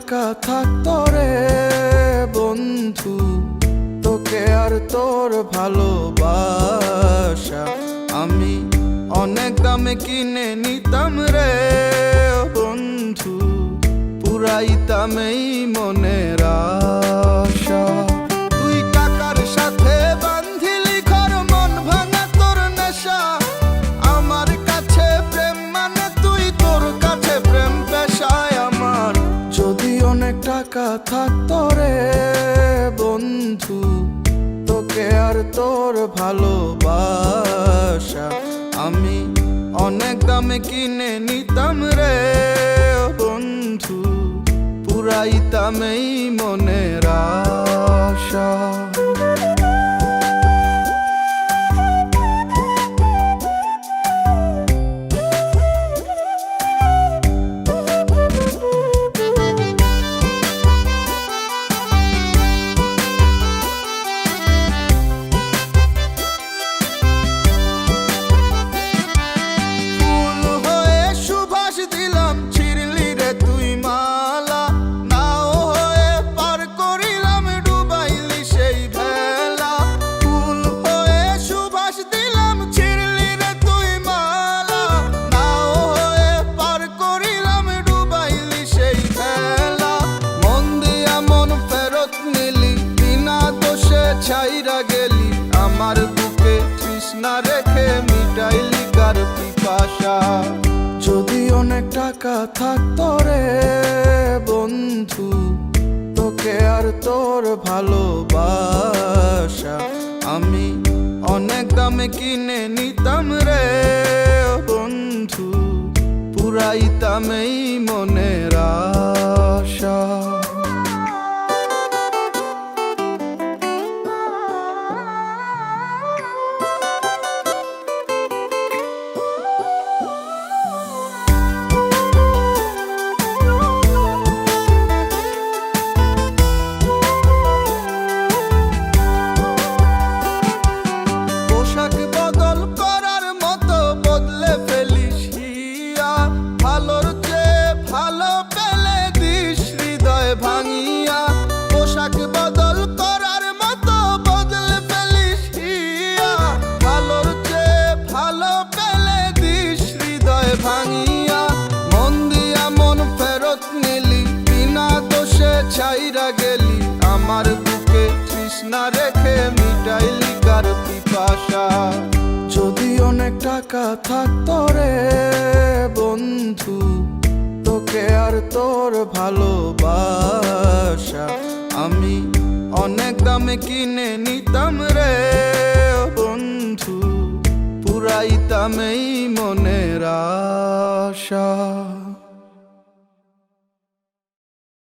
টাকা থাকতো রে বন্ধু। তোকে আর তোর ভালোবাসা আমি অনেক দামে কিনে নিতাম রে বন্ধু। পুরাইতাম এই মনের টাকা থাকতো রে বন্ধু। তোকে আর তোর ভালোবাসা আমি অনেক দামে কিনে নিতাম রে বন্ধু। পুরাইতাম এই মনে আশা ছাইরা গেলি, আমার বুকে তৃষ্ণা রেখে মিটাইলি কার পিপাসা। যদি অনেক টাকা থাকতো রে বন্ধু, তোকে আর তোর ভালোবাসা। আমি অনেক দামে কিনে নিতাম রে বন্ধু পুরাইতাম এই মনের ছাইরা গেলি, আমার বুকে তৃষ্ণা রেখে মিটাইলি কার পিপাসা। যদি অনেক টাকা থাকতো রে বন্ধু, তোকে আর তোর ভালোবাসা। আমি অনেক দামে কিনে নিতাম রে বন্ধু পুরাইতাম এই মনের আশা।